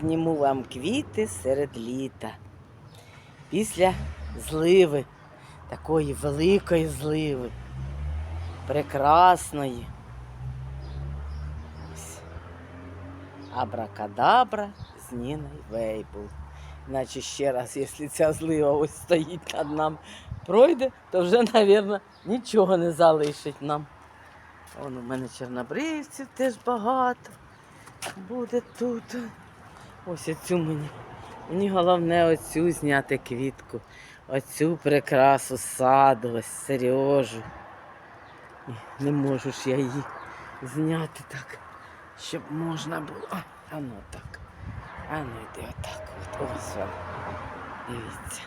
Зніму вам квіти серед літа. Після зливи, такої великої зливи, прекрасної. Абракадабра з Ніною Вейбул. Іначе ще раз, якщо ця злива ось стоїть над нами, пройде, то вже, мабуть, нічого не залишить нам. Вон у мене чорнобривців теж багато. Буде тут. Ось оцю мені. Мені головне оцю зняти квітку. Оцю прикрасу саду, ось Сережу. Не можу ж я її зняти так, щоб можна було. А ну так. А ну йди отак. От. Ось вона. Дивіться.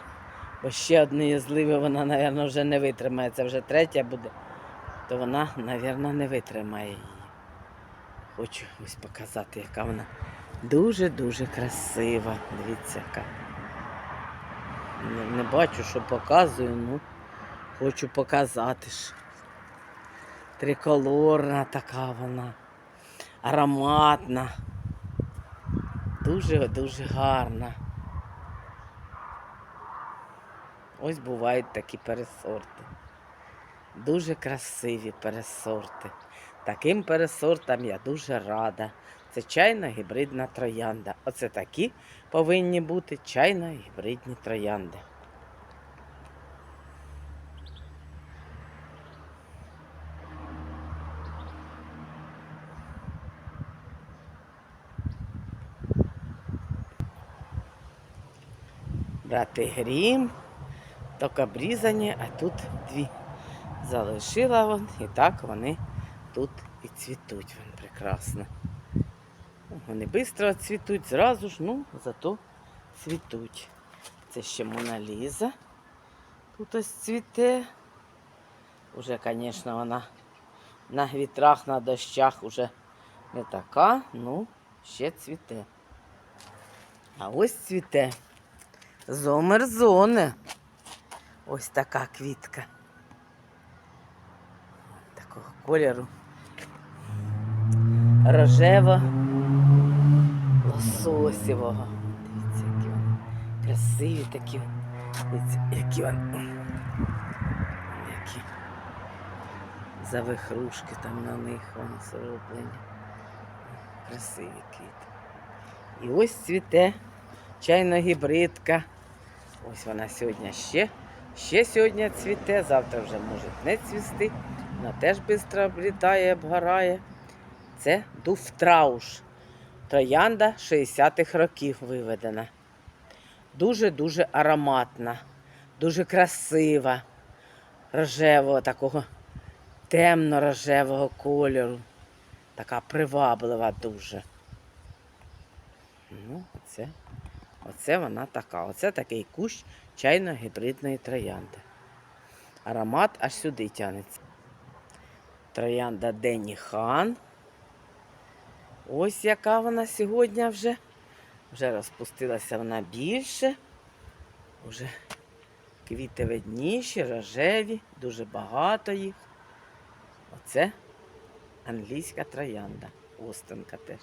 Бо ще однієї зливи вона, мабуть, вже не витримає. Це вже третя буде, то вона, мабуть, не витримає її. Хочу ось показати, яка вона дуже-дуже красива. Дивіться, яка. Не, не бачу, що показую, ну хочу показати ж. Триколорна така вона, ароматна. Дуже-дуже гарна. Ось бувають такі пересорти. Дуже красиві пересорти. Таким пересортам я дуже рада. Це чайна гібридна троянда. Оце такі повинні бути чайно гібридні троянди. Брати грім, тільки обрізані, а тут дві залишила вон, і так вони тут і цвітуть вон прекрасно. Вони швидко цвітуть зразу ж, ну, зато цвітуть. Це ще Моналіза. Тут ось цвіте. Уже, звісно, вона на вітрах, на дощах уже не така, ну, ще цвіте. А ось цвіте зомерзоне. Ось така квітка. Такого кольору. Рожево лососівого. Дивіться, які вони красиві такі. Дивіться, які вони. Які завихрушки там на них вони зроблені. Красиві квіти. І ось цвіте чайна гібридка. Ось вона сьогодні ще. Ще сьогодні цвіте, завтра вже може не цвісти. Вона теж швидко облітає, обгорає. Це дуфтрауш. Троянда 60-х років виведена. Дуже-дуже ароматна, дуже красива, рожевого, такого темно-рожевого кольору. Така приваблива дуже. Ну, оце, оце вона така. Оце такий кущ чайно-гібридної троянди. Аромат аж сюди тянеться. Троянда Денні Хан. Ось яка вона сьогодні вже. Вже розпустилася вона більше. Уже квіти видніші, рожеві, дуже багато їх. Оце англійська троянда. Остинка теж.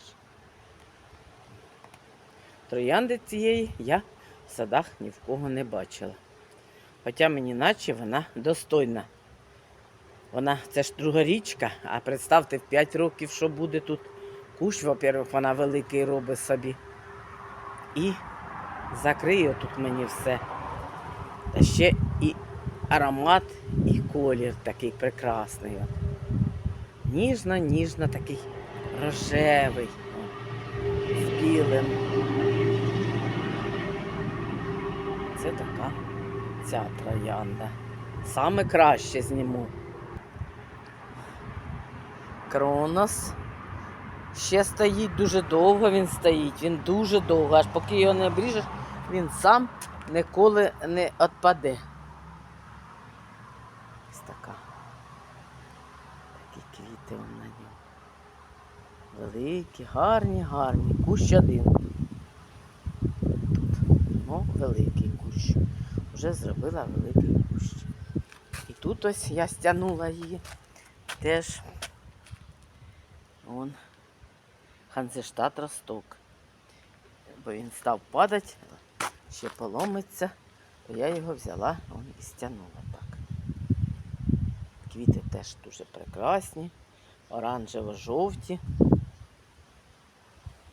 Троянди цієї я в садах ні в кого не бачила. Хоча мені наче вона достойна. Вона це ж друга річка, а представте в 5 років, що буде тут. Кущ, во-первых, вона великий робить собі. І закриє тут мені все. Та ще і аромат, і колір такий прекрасний. Ніжно, ніжно такий рожевий. З білим. Це така ця троянда. Саме краще зніму. Кронос. Ще стоїть дуже довго він стоїть, він дуже довго, аж поки його не обріжеш, він сам ніколи не відпаде. Ось така. Такі квіти вон на ньому. Великі, гарні, гарні. Кущ один. Тут. Ну, великий кущ. Вже зробила великий кущ. І тут ось я стягнула її. Теж. Вон. Ханзештат Росток. бо він став падати, ще поломиться, то я його взяла он, і стягнула так. Квіти теж дуже прекрасні, оранжево-жовті.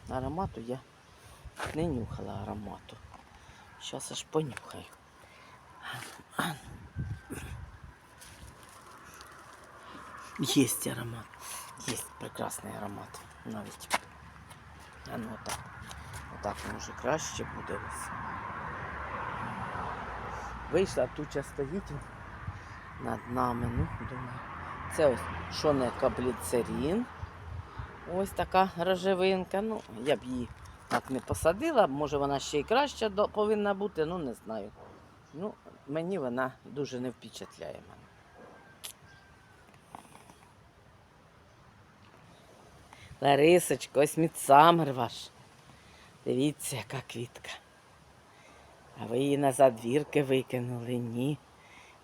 Аромату я не нюхала аромату. Зараз аж понюхаю. Есть аромат. Есть прекрасний аромат навіть. А ну отак. Отак може краще буде ось. Вийшла, туча стоїть над нами. Ну, думаю. Це ось що не кабліцерін. Ось така рожевинка. Ну, я б її так не посадила. Може вона ще й краща до- повинна бути, ну не знаю. Ну, мені вона дуже не впечатляє мене. Ларисочко, ось мідсамер ваш. Дивіться, яка квітка. А ви її на задвірки викинули? Ні.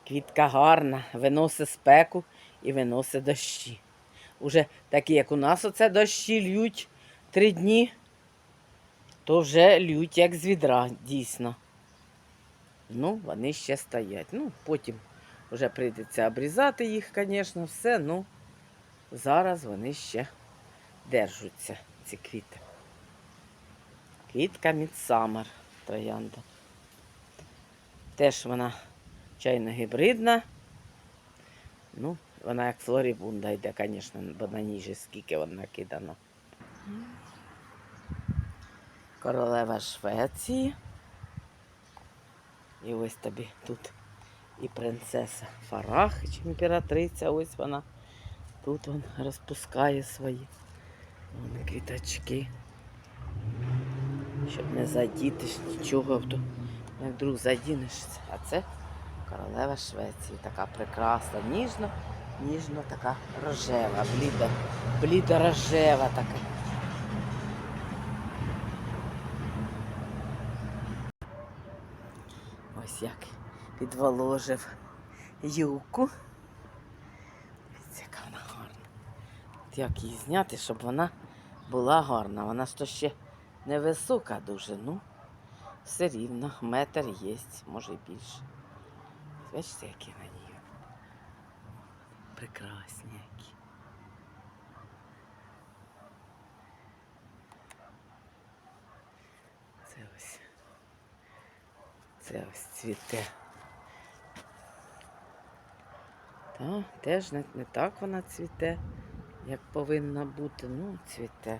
Квітка гарна, виносить спеку і виносить дощі. Уже такі, як у нас оце дощі лють три дні, то вже лють як з відра, дійсно. Ну, вони ще стоять. Ну, потім вже прийдеться обрізати їх, звісно, все. Ну, зараз вони ще держаться, ці квіти. Квітка Мідсамер троянда. Теж вона чайно гібридна. Ну, вона як флорібунда йде, звісно, бо на ній же скільки вона накидано. Королева Швеції. І ось тобі тут і принцеса Фарах, чи імператриця, ось вона тут вон розпускає свої вон, квіточки. Щоб не задіти ж нічого, як вдруг задінешся. А це королева Швеції, така прекрасна, ніжно, ніжно така рожева, блідо, блідо рожева така. Ось як підволожив юку. Дивіться, яка вона гарна. Як її зняти, щоб вона була гарна. Вона ж то ще невисока дуже, ну все рівно, метр є, може і більше. Бачите, які на ній. Прекрасні які. Це ось. Це ось цвіте. Та, теж не, не так вона цвіте, як повинна бути. Ну, цвіте.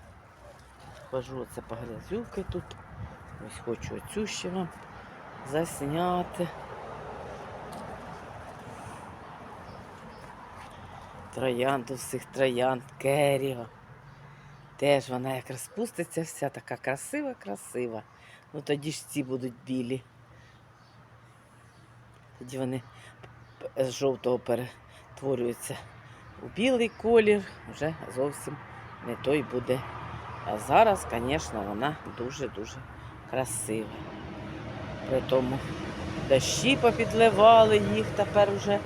Хожу оце по грязюки тут. Ось хочу оцю ще вам засняти. Троянду всіх троянд, керіо. Теж вона як розпуститься вся така красива, красива. Ну тоді ж ці будуть білі. Тоді вони з жовтого перетворюються у білий колір, вже зовсім не той буде. А зараз, звісно, вона дуже-дуже красива. При тому дощі попідливали їх тепер вже,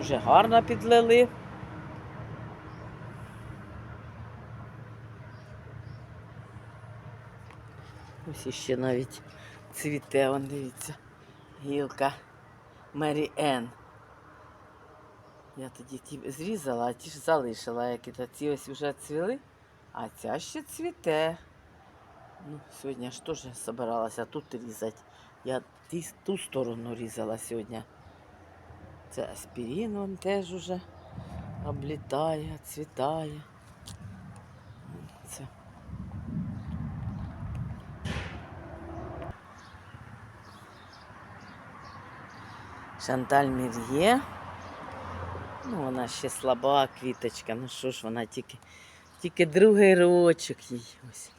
вже гарно підлили. Ось іще навіть цвіте, вон дивіться, гілка Мері Енн. Я тоді ті зрізала, а ті ж залишила, які то ці ось вже цвіли, а ця ще цвіте. Ну, сьогодні ж теж збиралася тут різати. Я ті, ту сторону різала сьогодні. Це аспірин он теж уже облітає, цвітає. Це. Шанталь Мір'є. Ну, вона ще слаба квіточка. Ну що ж вона тільки, тільки другий рочок їй. Ось.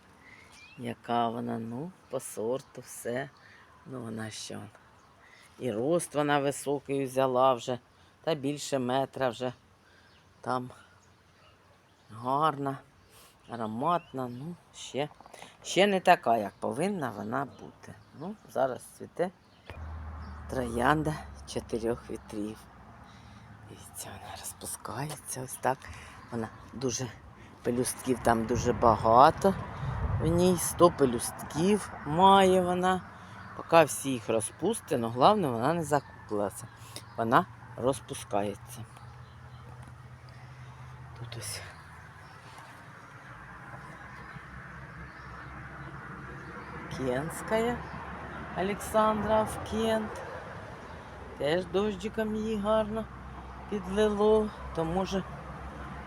Яка вона, ну, по сорту, все. Ну, вона що. І рост вона високий взяла вже. Та більше метра вже. Там гарна, ароматна, ну, ще, ще не така, як повинна вона бути. Ну, зараз цвіте троянда чотирьох вітрів. Дивіться, вона розпускається ось так. Вона дуже пелюстків там дуже багато. в ній 100 пелюстків має вона. Поки всі їх розпусти, але головне вона не закуклилася. Вона розпускається. Тут ось. Кенська Олександра в Кент. Теж дощиком її гарно підлило, то може,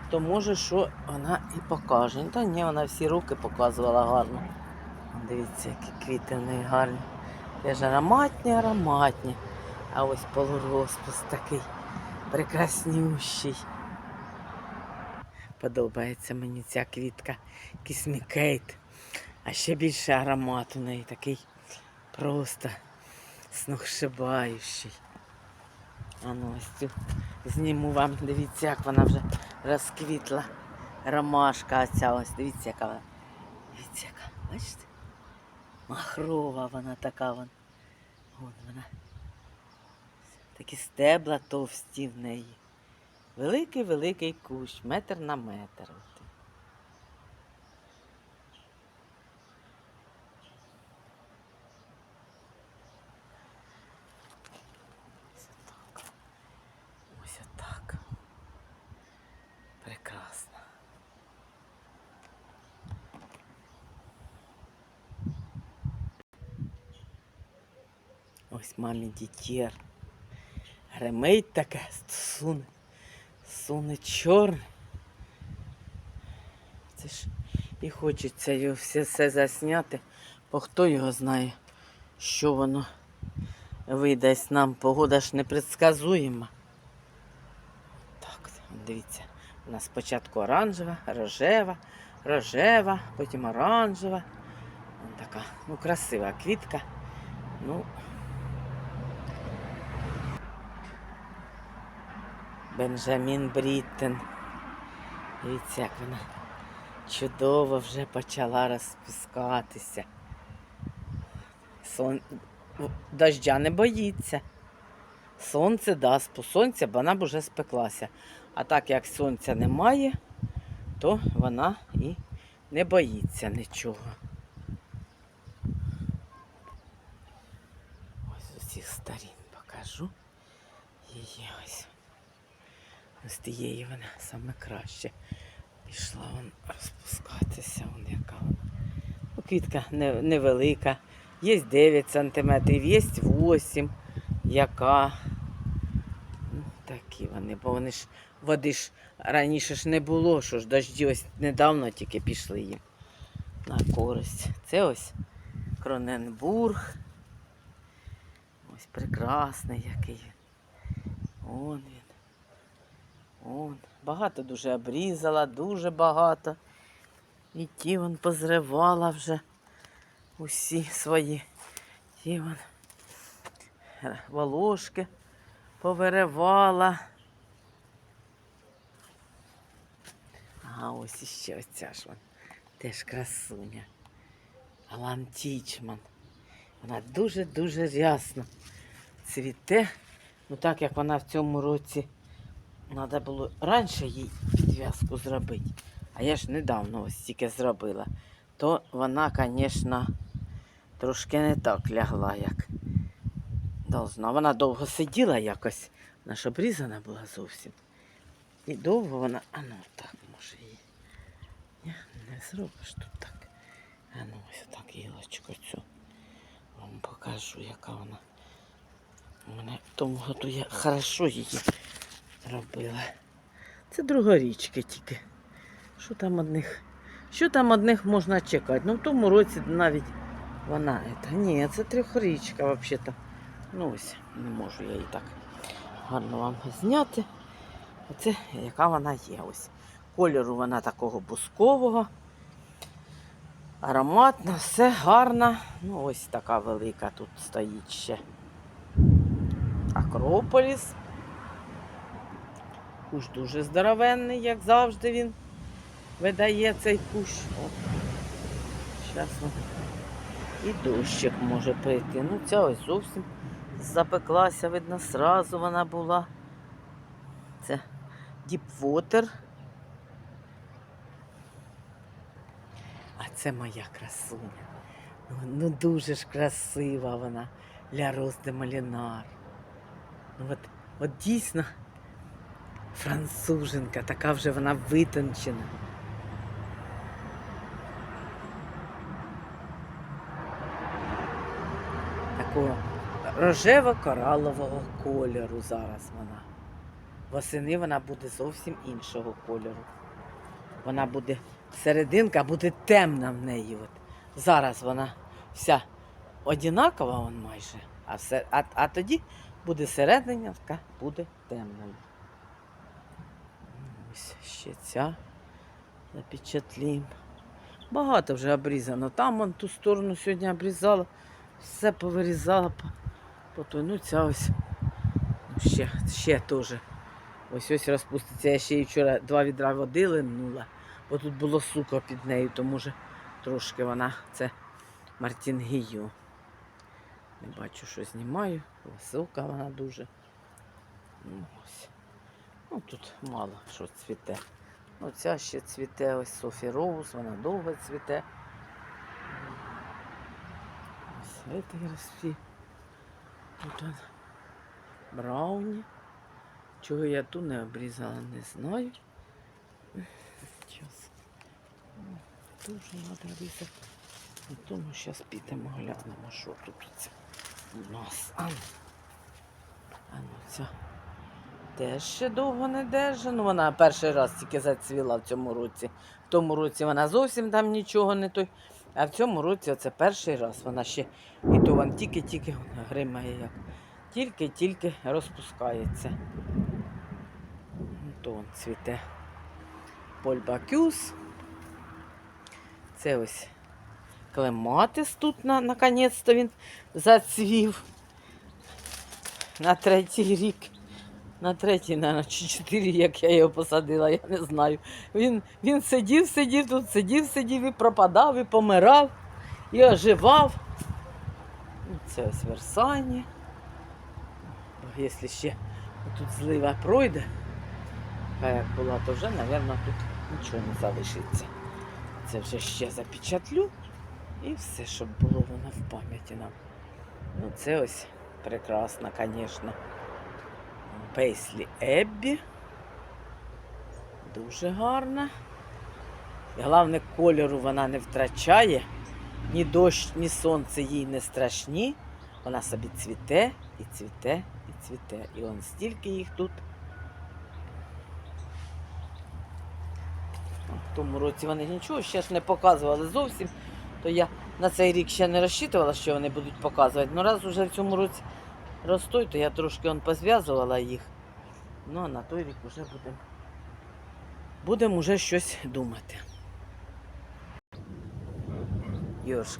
то може, що вона і покаже. Та ні, вона всі руки показувала гарно. Дивіться, які квіти в неї гарні. Теж ароматні, ароматні. А ось полурозпус такий прекраснющий. Подобається мені ця квітка кісмікейт. А ще більше аромат у неї такий просто сногсшибаючий. А ну ось цю зніму вам, дивіться, як вона вже розквітла. Ромашка оця ось, дивіться, яка вона. Дивіться, яка, бачите? Махрова вона така вон. Вон вона. Такі стебла товсті в неї. Великий-великий кущ, метр на метр. От. Ось отак. Ось отак. Прекрасно. Ось мамі дітєр. Гремить таке, суне. Суне чорне. Це ж і хочеться його все, все засняти, бо хто його знає, що воно видасть нам. Погода ж непредсказуєма. Так, дивіться. У нас спочатку оранжева, рожева, рожева, потім оранжева. Така, ну, красива квітка. Ну, Бенджамін Бріттен. Дивіться, як вона чудово вже почала розпускатися. Сон... Дождя не боїться. Сонце дасть по сонця, бо вона б вже спеклася. А так як сонця немає, то вона і не боїться нічого. Ось з усіх сторін покажу її ось. Ось тієї вона саме краще пішла вон розпускатися. Вон яка вона. Ну, квітка невелика. Є 9 сантиметрів, є 8. Яка. Ну, такі вони, бо вони ж води ж раніше ж не було, що ж дожді ось недавно тільки пішли їм на користь. Це ось Кроненбург. Ось прекрасний який. Он він. Он, багато дуже обрізала, дуже багато. І ті вон позривала вже усі свої. Ті вон е, волошки повиривала. А ось іще оця ж вон. Теж красуня. Алан Тічман. Вона дуже-дуже рясно цвіте. Ну так як вона в цьому році Треба було раніше їй підв'язку зробити. А я ж недавно ось тільки зробила. То вона, звісно, трошки не так лягла, як должна. Вона довго сиділа якось, вона ж обрізана була зовсім. І довго вона. А ну так може її. Ні, не зробиш тут так. А ну ось так гілочку цю. Вам покажу, яка вона. У мене в тому году я хорошо її робила. Це другорічки тільки. Що там одних? Що там одних можна чекати? Ну в тому році навіть вона. Це, ні, це трьохрічка взагалі-то. Ну ось, не можу я її так гарно вам зняти. Оце яка вона є. Ось. Кольору вона такого бускового. Ароматна, все гарна. Ну, ось така велика тут стоїть ще. Акрополіс. Кущ дуже здоровенний, як завжди він видає цей кущ. Ну, і дощик може прийти. Ну, ця ось зовсім запеклася, видно, сразу вона була. Це Діпвотер. А Це моя красуня. Ну, ну дуже ж красива вона. Ля Роз Малінар. Ну от, от дійсно француженка, така вже вона витончена. Такого рожево-коралового кольору зараз вона. Восени вона буде зовсім іншого кольору. Вона буде серединка буде темна в неї. От. Зараз вона вся одинакова он майже, а, все, а, а тоді буде середина, буде темною. Ось ще ця запечатлім. Багато вже обрізано. Там вон ту сторону сьогодні обрізала, все повирізала. по- по. Ну ця ось ну, ще, ще теж. Ось ось розпуститься. Я ще їй вчора два відра води линула, бо тут було сухо під нею, тому вже трошки вона це Мартінгію. Не бачу, що знімаю. Висока вона дуже. Ну, ось. Ну, тут мало що цвіте. Ну, ця ще цвіте, ось Софі Роуз, вона довго цвіте. Ось цей розцвіт. Тут Брауні. Чого я ту не обрізала, не знаю. Зараз. Дуже треба різати. Ну, Тому зараз підемо глянемо, що тут у нас. А, ну. ну ця теж ще довго не держить. Ну, вона перший раз тільки зацвіла в цьому році. В тому році вона зовсім там нічого не той. А в цьому році це перший раз. Вона ще і то вон тільки-тільки гримає як. Тільки-тільки розпускається. То вон цвіте. Польбакюс. Це ось клематис тут на, наконець-то він зацвів. На третій рік. На третій, мабуть, чи чотири, як я його посадила, я не знаю. Він, він сидів, сидів тут, сидів, сидів і пропадав, і помирав, і оживав. Це ось Версані. Якщо ще тут злива пройде, така як була, то вже, мабуть, тут нічого не залишиться. Це вже ще запечатлю і все, щоб було воно в пам'яті нам. Ну, це ось прекрасно, звісно. Пейслі Еббі. Дуже гарна. І головне, кольору вона не втрачає. Ні дощ, ні сонце їй не страшні. Вона собі цвіте і цвіте, і цвіте. І он стільки їх тут. В тому році вони нічого ще ж не показували зовсім. То я на цей рік ще не розчитувала, що вони будуть показувати. Ну раз уже в цьому році ростуть, то я трошки он позв'язувала їх. Ну а на той рік вже будемо будемо уже щось думати. Йорш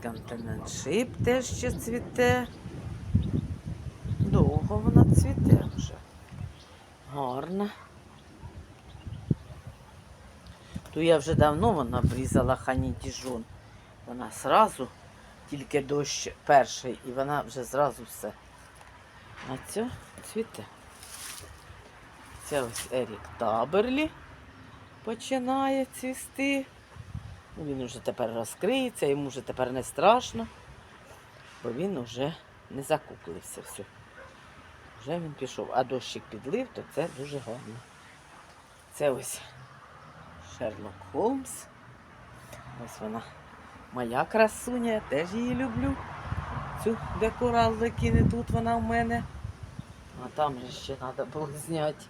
теж ще цвіте. Довго вона цвіте вже. Гарна. Ту я вже давно вона обрізала хані діжон. Вона зразу, тільки дощ перший, і вона вже зразу все. А ця цвіте. Це ось Ерік Таберлі починає цвісти. Ну, Він вже тепер розкриється, йому вже тепер не страшно, бо він вже не закуклився все. Вже він пішов, а дощик підлив, то це дуже гарно. Це ось Шерлок Холмс. Ось вона моя красуня, я теж її люблю. Цю декорал, який не тут вона в мене. А там же ще треба було зняти.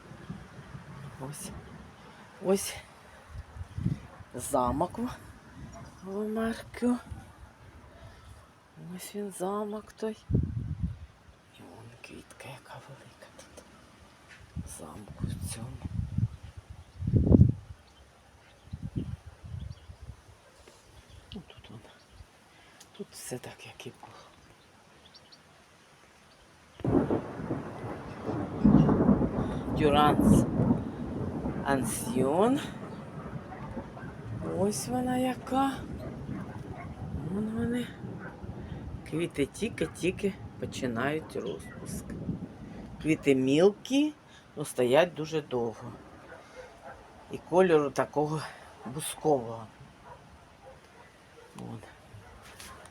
Ось. Ось замок в- Марку. Ось він замок той. І вон квітка яка велика тут. в Замку в цьому. Тут все так, як і було. Дюранс Ансьйон. Ось вона яка. Вон вони. Квіти тільки-тільки починають розпуск. Квіти мілкі, але стоять дуже довго. І кольору такого бускового.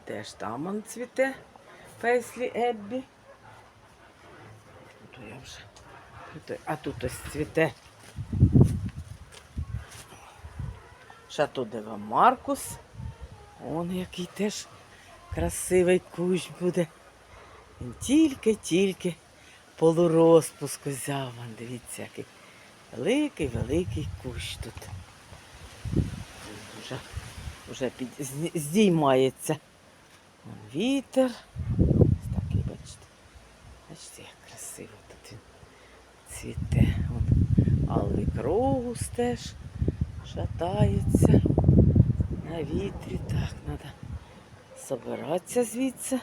Теж там он цвіте Пейслі Еббі. Тут я вже. А тут ось цвіте. Шато Дева Маркус. Он який теж красивий кущ буде. Він тільки-тільки полурозпуску взяв. Вон, Дивіться, який великий, великий кущ тут. Вже, вже під, здіймається. Вітер. Ось такий, бачите. Бачите, як красиво тут він цвіте. Алий кругус теж шатається на вітрі. Так, треба собиратися звідси.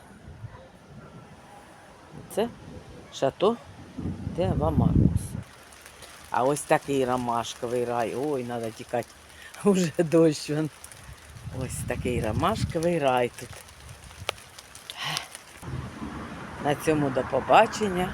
Це шато Дева Маркус. А ось такий ромашковий рай. Ой, треба тікати. Уже дощ. Вон. Ось такий ромашковий рай тут. На цьому до побачення.